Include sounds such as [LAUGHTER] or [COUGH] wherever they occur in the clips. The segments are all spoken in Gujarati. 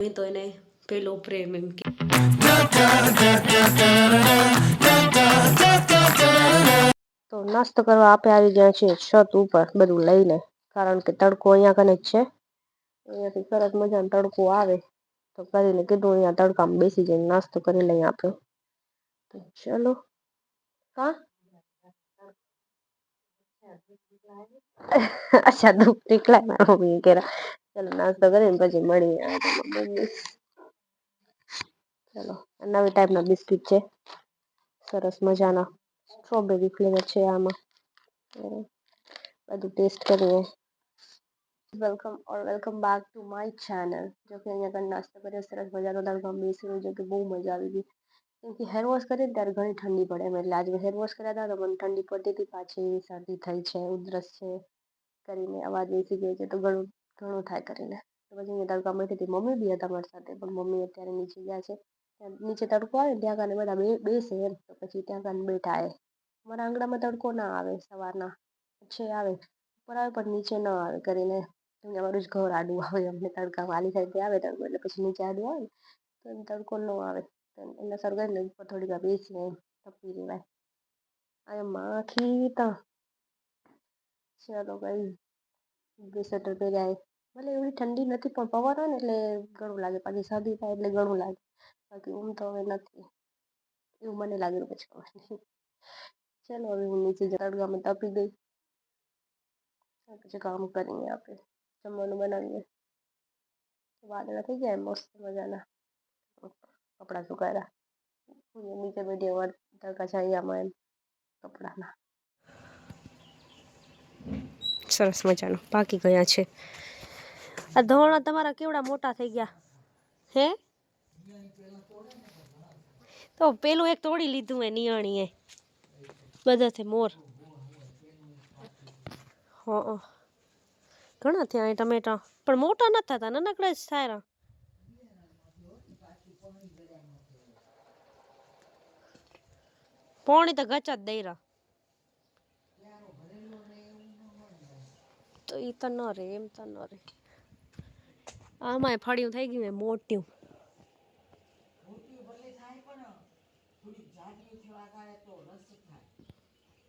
તો એને પેલો પ્રેમ એમ કે તો નાસ્તો કરવા આપે આવી ગયા છીએ છત ઉપર, બધું લઈને. કારણ કે તડકો અહીંયા કને છે. અહીંયાથી સરસ મજાનો તડકો આવે. તો કરીને કીધું અહીંયા તડકામાં બેસી જઈને નાસ્તો કરી લઈએ આપણે તો ચલો. હા? અચ્છા, દુઃખ નીકળાય મારા મમ્મી કે ચલો, નાસ્તો કરીને પછી મળીએ. ચલો, નવી ટાઈપના બિસ્કિટ છે. સરસ મજાના સ્ટ્રોબેરી ફ્લેવર છે આમાં. બધું ટેસ્ટ કરીએ. Welcome or welcome back to my channel જો કે અહીંયા આગળ નાસ્તો કર્યો, સરસ મજાનો તડકામાં બેસી જો કે બહુ મજા આવી ગઈ. કેમ કે હેર વોશ કરીએ ત્યારે ઘણી ઠંડી પડે એમ, એટલે આજે હેર વોશ કર્યા હતા તો મને ઠંડી પડતી હતી, પાછી શરદી થઈ છે, ઉધરસ છે. કરીને અવાજ બેસી ગયો છે, તો ઘણું ઘણું થાય કરીને. તો પછી અહીંયા તડકા બેઠી હતી. મમ્મી બી હતા મારી સાથે, પણ મમ્મી અત્યારે નીચે ગયા છે. નીચે તડકો આવે ત્યાં કાને બધા બે, બેસે એમ. તો પછી ત્યાં કાને બેઠા એ. અમારા આંગણામાં તડકો ના આવે સવારના. છે આવે. ઉપર આવે પણ નીચે ન આવે કરીને. અમારું જ ઘર આડું આવે અમને તડકા વાલી સાઈડથી આવે તડકો, એટલે પછી નીચે આડું આવે તો એમ તડકો ન આવે. એના ને ઉપર થોડી વાર બેસીને એમ તપી રહેવાય અરે માખી તો. ચાલો કઈ બે સ્વેટર પહેર્યા ભલે એવડી ઠંડી નથી, પણ પવન હોય ને એટલે ઘણું લાગે, પાછી શરદી થાય એટલે ઘણું લાગે. બાકી ઊંઘ તો હવે નથી. એવું મને લાગ્યું પછી ખબર ચાલો હવે હું નીચે તડકામાં તપી ગઈ. પછી કામ કરીએ આપણે જમવાનું બનાવીએ. વાદળા થઈ જાય મસ્ત મજાના. કપડાં સુકાયેલા. નીચે બેઠી વાર તડકા છાયામાં એમ, કપડાના. સરસ મજાનું. પાકી ગયા છે? આ ધોરણા તમારા કેવડા મોટા થઈ ગયા? હે? તો પેલું એક તોડી લીધું એ નિયાણીએ. બધાથી મોર. હા ઘણા થયા ટમેટા. પણ મોટા નથી થતા, નાનકડા જ થાય પોણી તો ગચ જ દઈ રહ્યા તો એ તો ન રે, એમ તો ન રે. આમાંય ફળિયું થઈ ગયું મોટ્યું.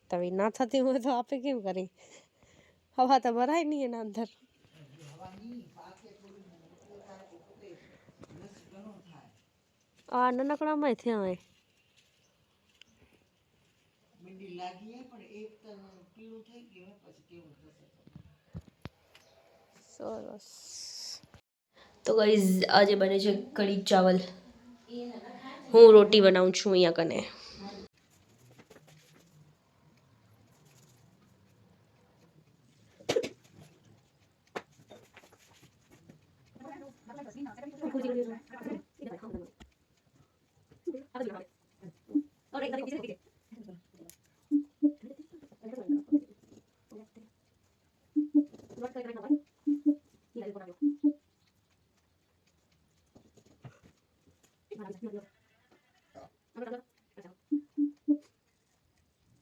તમે ના થતી હોય તો આપે કેમ કરી? હવા તો ભરાય નહીં એના અંદર. આ નાનકડામાં થયા હોય. સરસ. તો ગઈઝ આજે બને છે કઢી ચાવલ. હું રોટી બનાવું છું અહીંયા કને.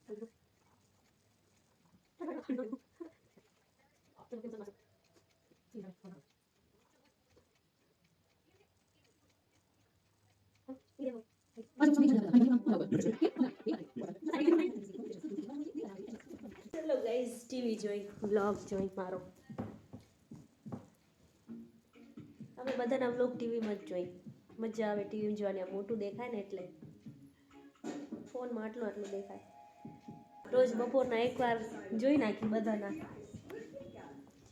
ચલો ગાઈઝ ટીવી જોઈ વ્લોગ જોઈ મારો. અમે બધાના વ્લોગ ટીવીમાં જ જોઈ મજા આવે ટીવી જોવાની મોટું દેખાય ને એટલે. ફોનમાં આટલું આટલું દેખાય. રોજ બપોરના એકવાર જોઈ નાખી બધાના.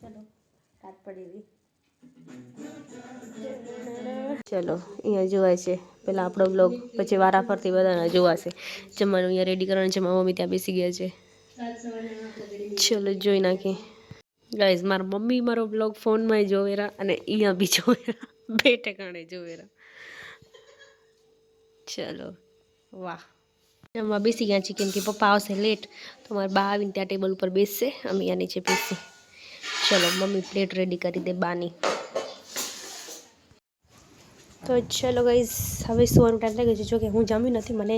ચલો, રાત પડી ચલો, અહીંયા જોવાય છે. પેલા આપણો બ્લોગ પછી વારા ફરતી બધાના જોવાશે. જમવાનું અહીંયા રેડી કરવાનું છે. મમ્મી ત્યાં બેસી ગયા છે. ચલો, જોઈ નાખી ગાઈઝ મારા મમ્મી મારો બ્લોગ ફોનમાં જોવેરા અને અહીંયા બી જોવેરા. બે ઠેકાણે જોવેરા. ચલો, વાહ. જમવા બેસી ગયા છીએ કેમ કે પપ્પા આવશે લેટ તો મારા બા આવીને ત્યાં ટેબલ ઉપર બેસશે, અમે અહીંયા નીચે બેસી. ચલો, મમ્મી પ્લેટ રેડી કરી દે બાની. તો ચલો ગાઈઝ હવે સુવાનું ટાઈમ ગયો છે. જોકે હું જમ્યું નથી, મને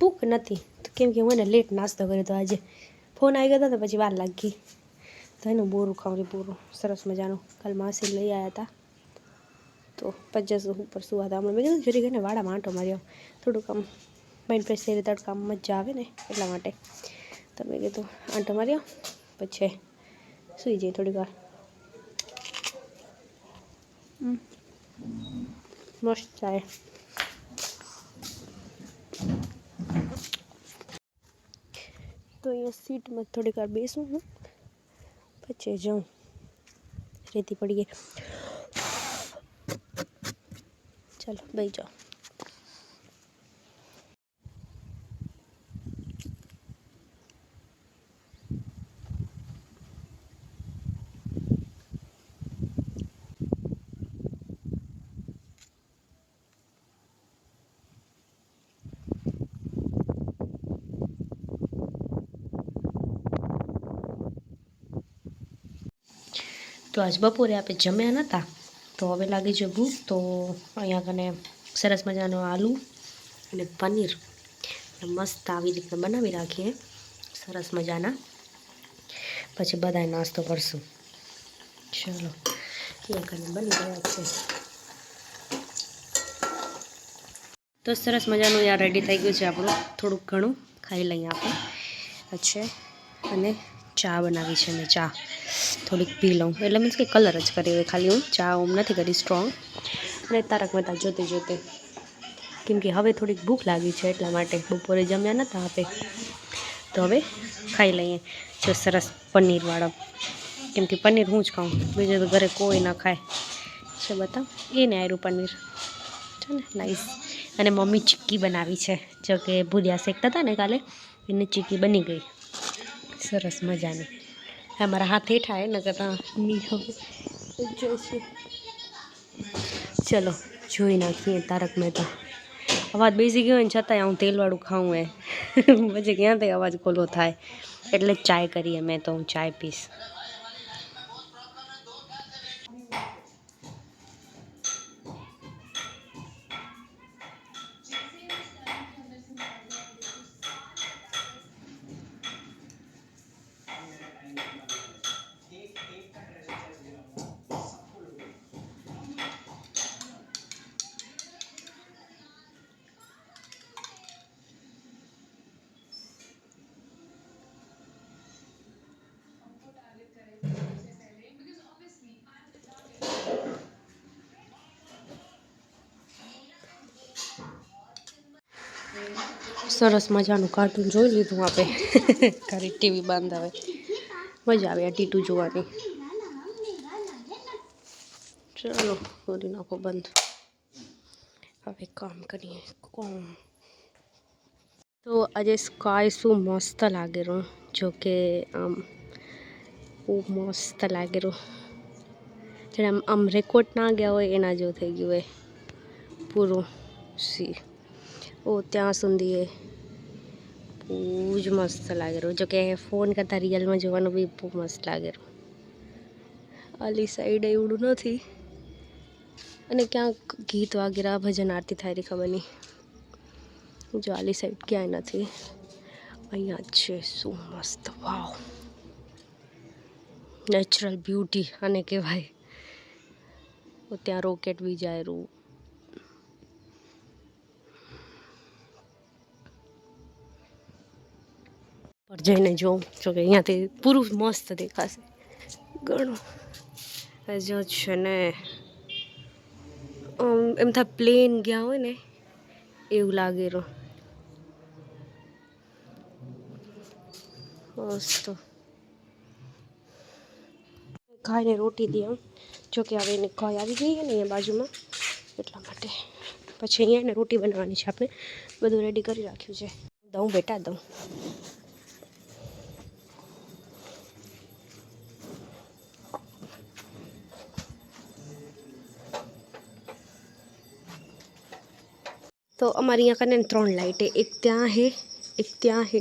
ભૂખ નથી. તો કેમ કે હું એને લેટ નાસ્તો કર્યો હતો આજે ફોન આવી ગયો હતો તો પછી વાર લાગી. તો એનું બોરું ખવડી બોરું સરસ મજાનું. કાલ માસી લઈ આવ્યા હતા. તો પચાસ ઉપર સુવા હતા. હમણાં મેં કીધું જરી ગઈને વાળા આંટો માર્યો. થોડુંક આમ માઇન્ડ ફ્રેશ થઈ કામ મજા આવે ને એટલા માટે. તો મેં કીધું, આંટો માર્યો, પછી સૂઈ જઈએ થોડી વાર. મસ્ત ચાય. તો અહીંયા સીટમાં થોડીક વાર બેસું હું, પછી જાઉં. રેતી પડી ગઈ. ચાલો બે જાઓ. તો આજ બપોરે આપણે જમ્યા નહોતા તો હવે લાગી છે ભૂખ, તો અહીંયા કને સરસ મજાનું આલુ અને પનીર. મસ્ત આવી રીતે બનાવી રાખીએ. સરસ મજાના. પછી બધાય નાસ્તો કરશું. ચલો, અહીંયા કને બની ગયા છે. તો સરસ મજાનું યાર રેડી થઈ ગયું છે આપણું. થોડુંક ઘણું ખાઈ લઈએ આપણે. પછી અને ચા બનાવી છે મેં, ચા. થોડીક પી લઉં. એટલે મીન્સ કે કલર જ કરી હોય ખાલી હું. ચા ઓમ નથી કરી સ્ટ્રોંગ અને તારક મહેતા જોતે જોતે. કેમ કે હવે થોડીક ભૂખ લાગી છે એટલા માટે બપોરે જમ્યા નહોતા આપે. તો હવે ખાઈ લઈએ. જો સરસ પનીરવાળો કેમ કે પનીર હું જ ખાઉં. બીજું તો ઘરે કોઈ ના ખાય. છે બતાવ? એને આયરું પનીર. છે ને? નાઈસ અને મમ્મી ચીક્કી બનાવી છે. જો કે ભૂરિયા શેકતા હતા ને કાલે, એની ચીક્કી બની ગઈ. સરસ મજાની. હા મારા હાથ હેઠા હે નકર તા નહીં જોઈશે ચલો, જોઈ નાખીએ તારક મહેતા. અવાજ બેસી ગયો ને છતાંય હું તેલવાળું ખાઉં એ [LAUGHS] પછી ક્યાંથી અવાજ ખોલો થાય? એટલે ચાય કરીએ, મેં તો હું ચાય પીશ. સરસ મજાનું કાર્ટૂન જોઈ લીધું આપણે ઘરે ટીવી બંધ આવે મજા આવે આ ટીટું જોવાની. ચલો કરી નાખો બંધ. હવે કામ કરીએ, કોમ. તો આજે સ્કાય શું મસ્ત લાગેલું જો કે આમ બહુ મસ્ત લાગેલું જેને આમ આમ રેકોર્ડ ના ગયા હોય એના જેવું થઈ ગયું હોય. પૂરું. સી. ઓ, ત્યાં સુધી એ બહુ જ મસ્ત લાગેલું જો કે ફોન કરતાં રિયલમાં જોવાનું બી બહુ મસ્ત લાગેલું આલી સાઈડ એવડું નથી. અને ક્યાંક ગીત વગેરે, ભજન, આરતી થાય રહી ખબર નહીં. જો આલી સાઈડ ક્યાંય નથી. અહીંયા છે. શું મસ્ત. વાવ. નેચરલ બ્યુટી અને કહેવાય. ત્યાં રોકેટ બી જાય પર જઈને જોઉં જો કે અહીંયાથી પૂરું મસ્ત દેખાશે. ઘણું જો છે ને એમ થાય પ્લેન ગયા હોય ને, એવું લાગે રહ્યું. મસ્ત. ગાયને રોટી દે એમ. જોકે હવે એને ગાય આવી ગઈ ને અહીંયા બાજુમાં, એટલા માટે. પછી અહીંયા એને રોટી બનાવવાની છે આપણે. બધું રેડી કરી રાખ્યું છે. દઉં બેટા, દઉં. તો અમારી અહીંયા કને ત્રણ લાઇટ હે એક ત્યાં હે, એક ત્યાં હે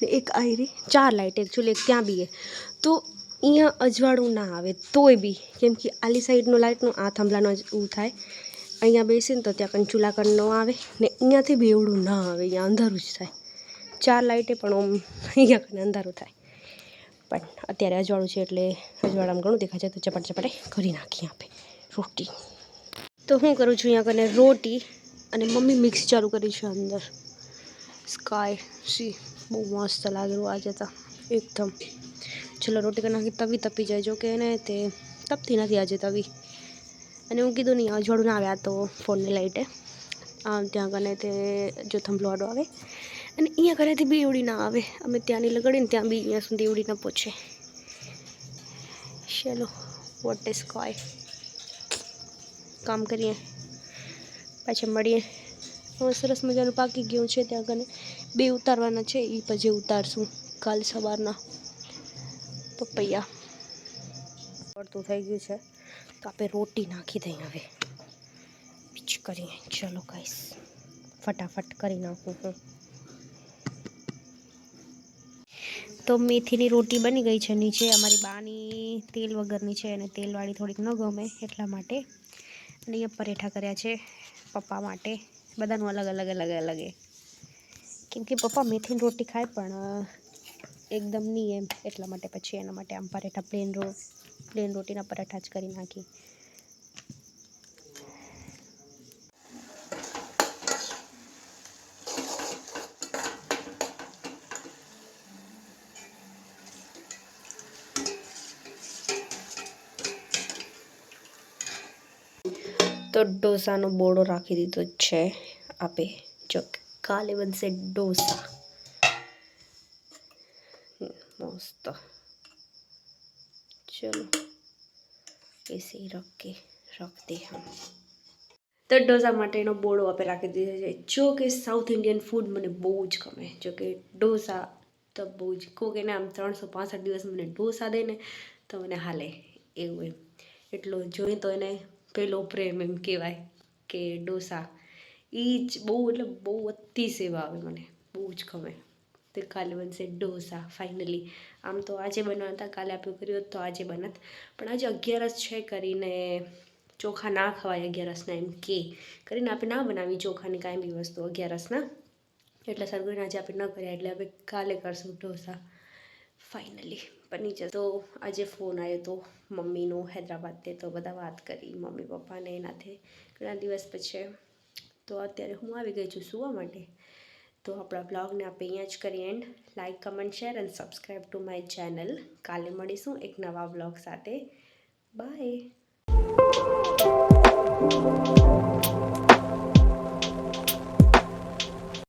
ને એક આવી રહી. ચાર લાઇટ એકચ્યુઅલી એક ત્યાં બી હે. તો અહીંયા અજવાળું ના આવે, તોય બી. કેમ કે આલી સાઈડનો લાઇટનો આ થાંભલાનો એવું થાય. અહીંયા બેસીને તો ત્યાં કંઈ ચૂલા કન ન આવે ને અહીંયાથી બેવડું ના આવે, અહીંયા અંધારું જ થાય. ચાર લાઇટે પણ આમ અહીંયા કને અંધારું થાય. પણ અત્યારે અજવાળું છે એટલે અજવાળામાં ઘણું દેખાય છે તો ચપટ ચપટે કરી નાખીએ આપણે રોટી. તો હું કરું છું અહીંયા કને રોટી. અને મમ્મી મિક્સ ચાલુ કરી છે અંદર. સ્કાય સી બહુ મસ્ત લાગેલું આજે તો એકદમ. ચલો રોટી કરી નાખી, તવી તપી જાય, જો કે એને તે તપતી નથી આજે તવી. અને હું કીધું નહીં, અજવાળું ના આવે આ તો ફોનની લાઈટે આમ ત્યાં કને તે જો થંભલોડો આવે. અને અહીંયા ઘરેથી બી એવડી ના આવે. અમે ત્યાંની લગાડીને ત્યાં બી અહીંયા સુધી એવડી ના પહોંચે. ચલો વોટ ઇઝ સ્કાય કામ કરીએ. પાછા મળીએ. હવે સરસ મજાનું પાકી ગયું છે ત્યાં કને બે ઉતારવાના છે એ પછી ઉતારશું કાલ સવારના. પપૈયા. પડતું થઈ ગયું છે. તો આપણે રોટી નાખી દઈએ હવે. પીચ કરીએ. ચલો ગાઈસ. ફટાફટ કરી નાખું હું. તો મેથીની રોટી બની ગઈ છે નીચે. અમારી બાની તેલ વગરની છે અને તેલવાળી થોડીક ન ગમે એટલા માટે. અને અહીંયા પરેઠા કર્યા છે. પપ્પા માટે. બધાનું અલગ અલગ અલગ અલગ એ. કેમ કે પપ્પા મેથીની રોટી ખાય પણ એકદમ નહીં એમ. એટલા માટે પછી એના માટે આમ પરેઠા, પ્લેન રો, પ્લેન રોટીના પરાઠા જ કરી નાખી. તો ઢોસાનો બોળો રાખી દીધો છે આપે. જો કાલે બનશે ઢોસા મસ્ત. ચલો, એસે રાખીએ રાખ દે હમ. તો ઢોસા માટેનો બોળો આપણે રાખી દીધો છે. જો કે સાઉથ ઇન્ડિયન ફૂડ મને બહુ જ ગમે. જો કે ઢોસા તો બહુ જ કહું એને આમ ત્રણસો પાંસઠ દિવસ મને ઢોસા દે ને તો મને હાલે. એવું એમ. એટલો જોઈએ તો એને પહેલો પ્રેમ એમ કહેવાય કે ડોસા. એ જ બહુ, એટલે બહુ અતિ સેવા આવે મને. બહુ જ ગમે. તે કાલે બનશે ડોસા, ફાઇનલી. આમ તો આજે બનાવતા હતા, કાલે આપ્યું કર્યું તો આજે બનત. પણ આજે અગિયારસ છે કરીને ચોખા ના ખવાય અગિયારસના એમ કે. કરીને આપણે ના બનાવી ચોખાની કાંઈ બી વસ્તુ અગિયારસના. એટલે સરગુને આજે આપણે ન કર્યા, એટલે આપણે કાલે કરશું ઢોસા ફાઇનલી. બની નીચે તો આજે ફોન આવ્યો તો મમ્મીનો હૈદરાબાદથી તો બધા વાત કરી, મમ્મી પપ્પાને એનાથી. ઘણા દિવસ પછી તો અત્યારે હું આવી ગઈ છું સુવા માટે. તો આપણા બ્લોગને આપણે અહીંયા જ કરીએ and like comment share and subscribe to my channel કાલે મળીશું એક નવા બ્લોગ સાથે. બાય